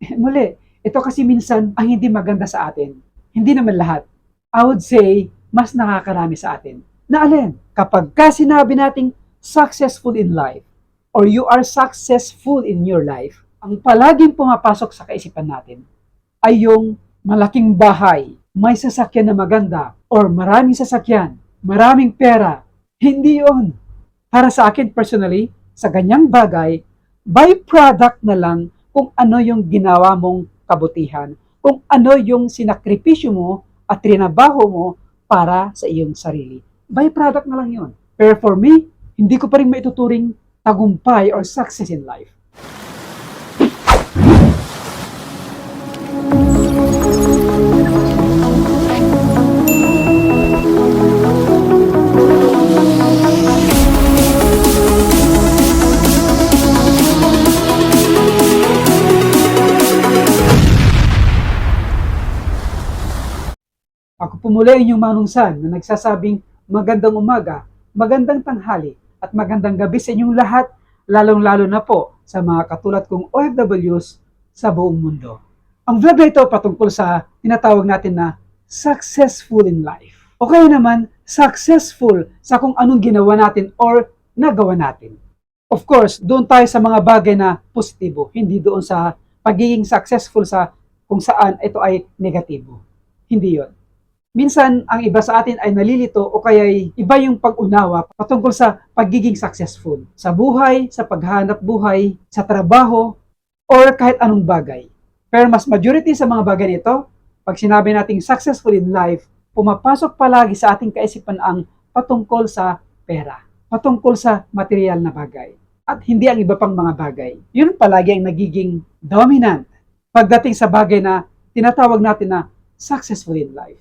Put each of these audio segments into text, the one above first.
Muli, ito kasi minsan ang hindi maganda sa atin. Hindi naman lahat. I would say, mas nakakarami sa atin. Na alin? Kapag ka sinabi nating successful in life, or you are successful in your life, ang palaging pumapasok sa kaisipan natin ay yung malaking bahay, may sasakyan na maganda, or maraming sasakyan, maraming pera. Hindi yon. Para sa akin personally, sa ganyang bagay, byproduct na lang kung ano yung ginawa mong kabutihan, kung ano yung sinakripisyo mo at trinabaho mo para sa iyong sarili. Byproduct na lang yon. Pero for me, hindi ko pa rin maituturing tagumpay or success in life. Ako po muli inyong manungsan na nagsasabing magandang umaga, magandang tanghali, at magandang gabi sa inyong lahat, lalong-lalo na po sa mga katulad kong OFWs sa buong mundo. Ang vlog na ito patungkol sa tinatawag natin na successful in life. O kaya naman, successful sa kung anong ginawa natin or nagawa natin. Of course, doon tayo sa mga bagay na positibo, hindi doon sa pagiging successful sa kung saan ito ay negatibo. Hindi yon minsan ang iba sa atin ay nalilito o kaya iba yung pag-unawa patungkol sa pagiging successful sa buhay, sa paghanap buhay, sa trabaho, or kahit anong bagay. Pero mas majority sa mga bagay nito, pag sinabi nating successful in life, pumapasok palagi sa ating kaisipan ang patungkol sa pera, patungkol sa material na bagay, at hindi ang iba pang mga bagay. Yun palagi ang nagiging dominant pagdating sa bagay na tinatawag natin na successful in life.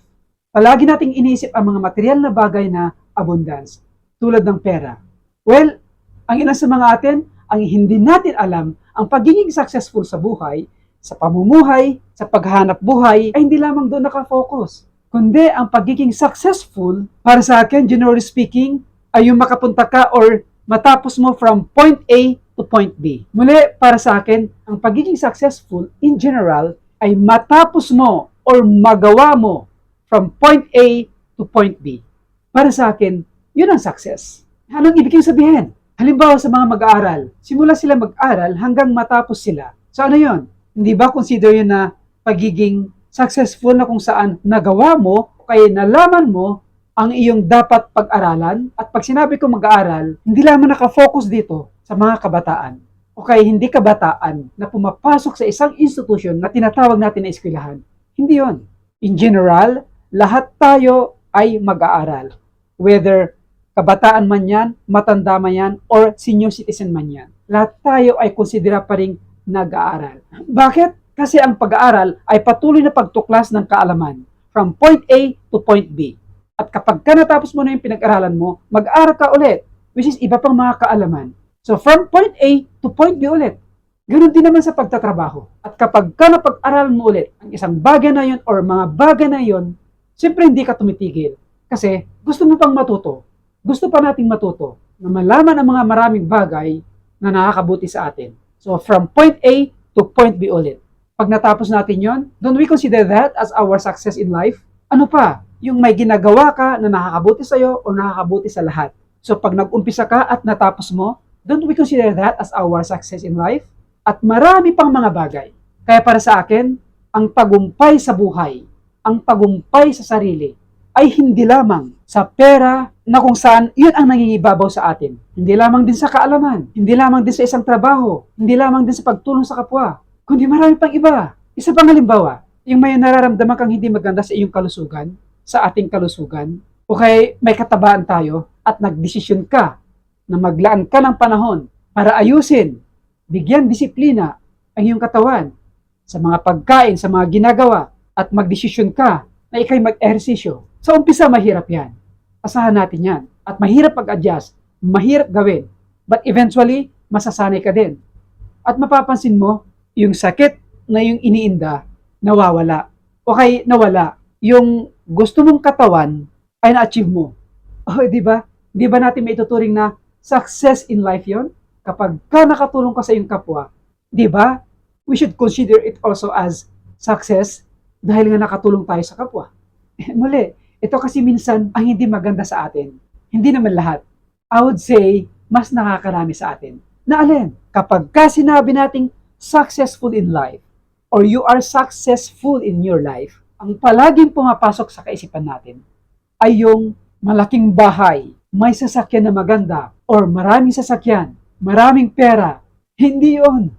Palagi nating iniisip ang mga material na bagay na abundance, tulad ng pera. Well, ang ilan sa mga atin, ang hindi natin alam, ang pagiging successful sa buhay, sa pamumuhay, sa paghanap buhay, ay hindi lamang doon nakafocus. Kundi ang pagiging successful, para sa akin, generally speaking, ay yung makapunta ka or matapos mo from point A to point B. Muli, para sa akin, ang pagiging successful in general ay matapos mo or magawa mo from point A to point B. Para sa akin, yun ang success. Anong ibig sabihin? Halimbawa sa mga mag-aaral, simula sila mag-aral hanggang matapos sila. So ano yun? Hindi ba consider yun na pagiging successful na kung saan nagawa mo, kaya nalaman mo ang iyong dapat pag-aralan? At pag sinabi ko mag-aaral, hindi lamang nakafocus dito sa mga kabataan. O kaya hindi kabataan na pumapasok sa isang institusyon na tinatawag natin na eskwelahan. Hindi yon. In general, lahat tayo ay mag-aaral. Whether kabataan man yan, matanda man yan, or senior citizen man yan. Lahat tayo ay konsidera pa rin nag-aaral. Bakit? Kasi ang pag-aaral ay patuloy na pagtuklas ng kaalaman from point A to point B. At kapag ka natapos mo na yung pinag-aralan mo, mag-aaral ka ulit, which is iba pang mga kaalaman. So from point A to point B ulit. Ganun din naman sa pagtatrabaho. At kapag ka napag-aralan mo ulit ang isang bagay na yun or mga bagay na yun, siyempre hindi ka tumitigil. Kasi gusto mo pang matuto. Gusto pa nating matuto na malaman ang mga maraming bagay na nakakabuti sa atin. So from point A to point B ulit. Pag natapos natin yon, don't we consider that as our success in life? Ano pa? Yung may ginagawa ka na nakakabuti sa'yo o nakakabuti sa lahat. So pag nag-umpisa ka at natapos mo, don't we consider that as our success in life? At marami pang mga bagay. Kaya para sa akin, ang tagumpay sa buhay ang tagumpay sa sarili ay hindi lamang sa pera na kung saan yun ang nangingibabaw sa atin. Hindi lamang din sa kaalaman, hindi lamang din sa isang trabaho, hindi lamang din sa pagtulong sa kapwa, kundi marami pang iba. Isa pang halimbawa, yung may nararamdaman kang hindi maganda sa iyong kalusugan, sa ating kalusugan, o kay may katabaan tayo at nagdesisyon ka na maglaan ka ng panahon para ayusin, bigyan disiplina ang iyong katawan sa mga pagkain, sa mga ginagawa, at magdesisyon ka na ikay mag-ehersisyo, sa umpisa mahirap yan. Asahan natin yan. At mahirap pag-adjust, mahirap gawin. But eventually, masasanay ka din. At mapapansin mo, yung sakit na yung iniinda, nawawala. Okay, nawala. Yung gusto mong katawan, ay na-achieve mo. Oh, di ba? Di ba natin may ituturing na success in life yon? Kapag ka nakatulong ka sa iyong kapwa, di ba? we should consider it also as success dahil nga nakatulong tayo sa kapwa. Muli, ito kasi minsan ang hindi maganda sa atin. Hindi naman lahat. I would say, mas nakakarami sa atin. Na alin? Kapag ka sinabi nating successful in life, or you are successful in your life, ang palaging pumapasok sa kaisipan natin ay yung malaking bahay, may sasakyan na maganda, or maraming sasakyan, maraming pera. Hindi yon.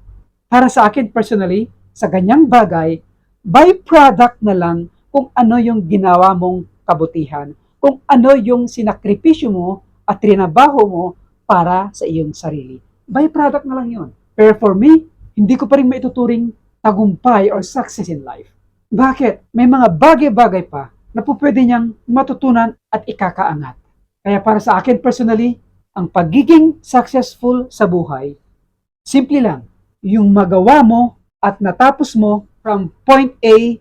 Para sa akin personally, sa ganyang bagay, byproduct na lang kung ano yung ginawa mong kabutihan, kung ano yung sinakripisyo mo at trinabaho mo para sa iyong sarili. Byproduct na lang yon. Pero for me, hindi ko pa rin maituturing tagumpay or success in life. Bakit? May mga bagay-bagay pa na po pwede niyang matutunan at ikakaangat. Kaya para sa akin personally, ang pagiging successful sa buhay, simple lang, yung magawa mo at natapos mo from point A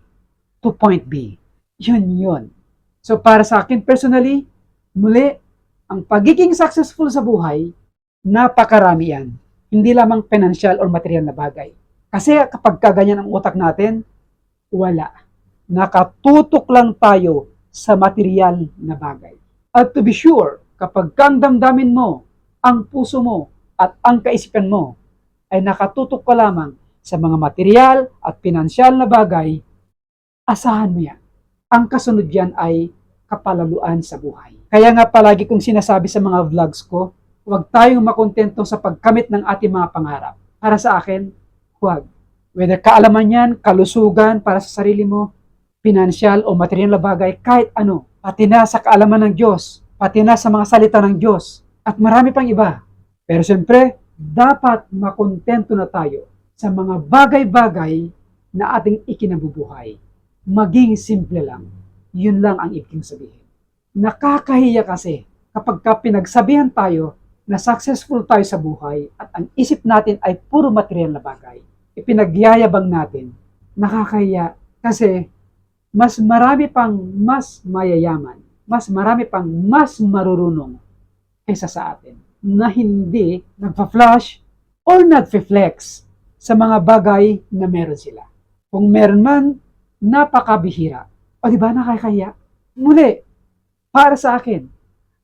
to point B. Yun yun. So para sa akin personally, muli, ang pagiging successful sa buhay, napakarami yan. Hindi lamang financial or material na bagay. Kasi kapag kaganyan ang utak natin, wala. Nakatutok lang tayo sa material na bagay. At to be sure, kapag kang damdamin mo, ang puso mo, at ang kaisipan mo ay nakatutok ka lamang sa mga material at pinansyal na bagay, asahan mo yan. Ang kasunod yan ay kapalaluan sa buhay. Kaya nga palagi kong sinasabi sa mga vlogs ko, huwag tayong makontento sa pagkamit ng ating mga pangarap. Para sa akin, huwag. Whether kaalaman yan, kalusugan para sa sarili mo, pinansyal o material na bagay, kahit ano, pati na sa kaalaman ng Diyos, pati na sa mga salita ng Diyos, at marami pang iba. Pero siyempre, dapat makontento na tayo sa mga bagay-bagay na ating ikinabubuhay. Maging simple lang. Yun lang ang ibig sabihin. Nakakahiya kasi kapag ka pinagsabihan tayo na successful tayo sa buhay at ang isip natin ay puro material na bagay. Ipinagyayabang natin. Nakakahiya kasi mas marami pang mas mayayaman, mas marami pang mas marurunong kaysa sa atin na hindi nagpa-flash or nagfe-flex sa mga bagay na meron sila. Kung meron man, napakabihira. O di ba nakakaya? Muli, para sa akin,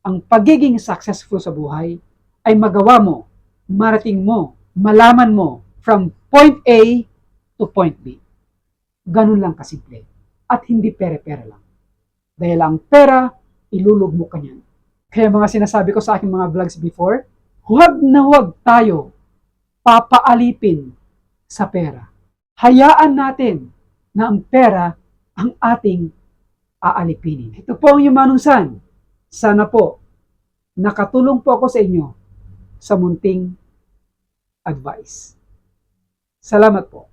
ang pagiging successful sa buhay ay magawa mo, marating mo, malaman mo from point A to point B. Ganun lang kasimple. At hindi pere-pere lang. Dahil ang pera, ilulog mo kanyan. Kaya mga sinasabi ko sa aking mga vlogs before, huwag na huwag tayo papaalipin sa pera. Hayaan natin na ang pera ang ating aalipinin. Ito po ang yumanusan. Sana po nakatulong po ako sa inyo sa munting advice. Salamat po.